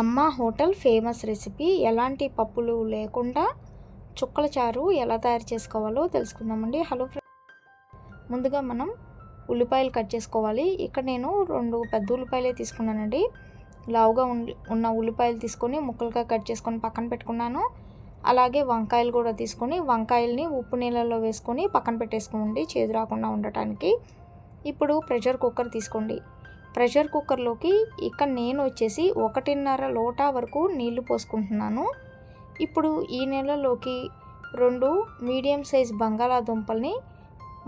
అమ్మ hotel famous recipe. ఎలాంటి పప్పులు లేకుండా చుక్కల చారు ఎలా తయారు చేసుకోవాలో తెలుసుకుందామండి. హలో ముందుగా మనం ఉల్లిపాయలు కట్ చేసుకోవాలి. ఇక్కడ నేను రెండు పెద్ద ఉల్లిపాయలే తీసుకున్నానండి. లావుగా ఉన్న ఉల్లిపాయలు తీసుకొని ముక్కలుగా కట్ చేసుకొని పక్కన పెట్టుకున్నాను. అలాగే వంకాయలు కూడా తీసుకొని వంకాయల్ని ఉప్పు నీళ్ళలో వేసుకొని పక్కన పెట్టేసుకోండి చేదు రాకుండా ఉండటానికి. ఇప్పుడు ప్రెషర్ కుక్కర్ తీసుకోండి. ప్రెషర్ కుక్కర్లోకి ఇక్కడ నేను వచ్చేసి ఒకటిన్నర లోటా వరకు నీళ్ళు పోసుకుంటున్నాను. ఇప్పుడు ఈ నీళ్ళలోకి రెండు మీడియం సైజ్ బంగాళాదుంపల్ని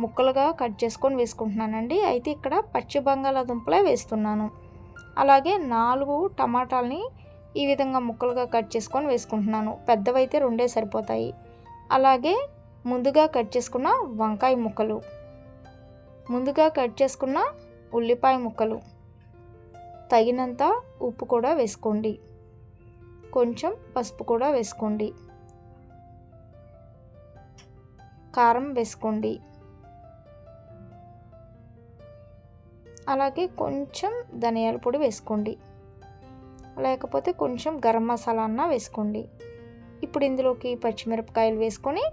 ముక్కలుగా కట్ చేసుకొని వేసుకుంటున్నానండి. అయితే ఇక్కడ పచ్చి బంగాళాదుంపలే వేస్తున్నాను. అలాగే నాలుగు టమాటాలని ఈ విధంగా ముక్కలుగా కట్ చేసుకొని వేసుకుంటున్నాను. పెద్దవైతే రెండే సరిపోతాయి. అలాగే ముందుగా కట్ చేసుకున్న వంకాయ ముక్కలు ముందుగా కట్ చేసుకున్న ఉల్లిపాయ ముక్కలు తగినంత ఉప్పు కూడా వేసుకోండి. కొంచెం పసుపు కూడా వేసుకోండి. కారం వేసుకోండి. అలాగే కొంచెం ధనియాల పొడి వేసుకోండి. లేకపోతే కొంచెం గరం మసాలా అన్న వేసుకోండి. ఇప్పుడు ఇందులోకి పచ్చిమిరపకాయలు వేసుకొని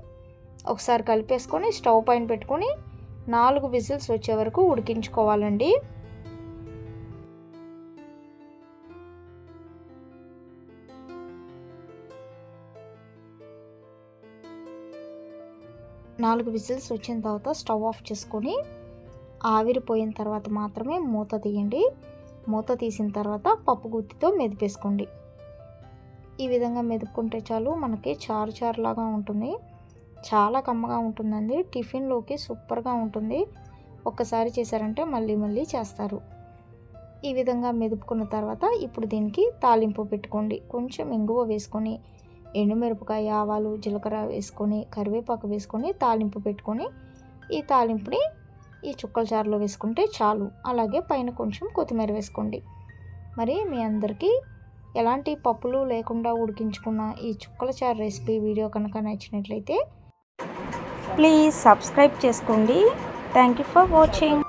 ఒకసారి కలిపేసుకొని స్టవ్ పైన పెట్టుకొని నాలుగు విజిల్స్ వచ్చే వరకు ఉడికించుకోవాలండి. నాలుగు విజిల్స్ వచ్చిన తర్వాత స్టవ్ ఆఫ్ చేసుకొని ఆవిరిపోయిన తర్వాత మాత్రమే మూత తీయండి. మూత తీసిన తర్వాత పప్పు గుత్తితో మెదిపేసుకోండి. ఈ విధంగా మెదుపుకుంటే చాలు మనకి చారు చారులాగా ఉంటుంది. చాలా కమ్మగా ఉంటుందండి. టిఫిన్లోకి సూపర్గా ఉంటుంది. ఒక్కసారి చేశారంటే మళ్ళీ మళ్ళీ చేస్తారు. ఈ విధంగా మెదుపుకున్న తర్వాత ఇప్పుడు దీనికి తాలింపు పెట్టుకోండి. కొంచెం ఇంగువ వేసుకొని ఎండుమిరపకాయ ఆవాలు జీలకర్ర వేసుకొని కరివేపాకు వేసుకొని తాలింపు పెట్టుకొని ఈ తాలింపుని ఈ చుక్కల చారులో వేసుకుంటే చాలు. అలాగే పైన కొంచెం కొత్తిమీర వేసుకోండి. మరి మీ అందరికీ ఎలాంటి పప్పులు లేకుండా ఉడికించుకున్న ఈ చుక్కల చారు రెసిపీ వీడియో కనుక నచ్చినట్లయితే ప్లీజ్ సబ్స్క్రైబ్ చేసుకోండి. Thank you for watching.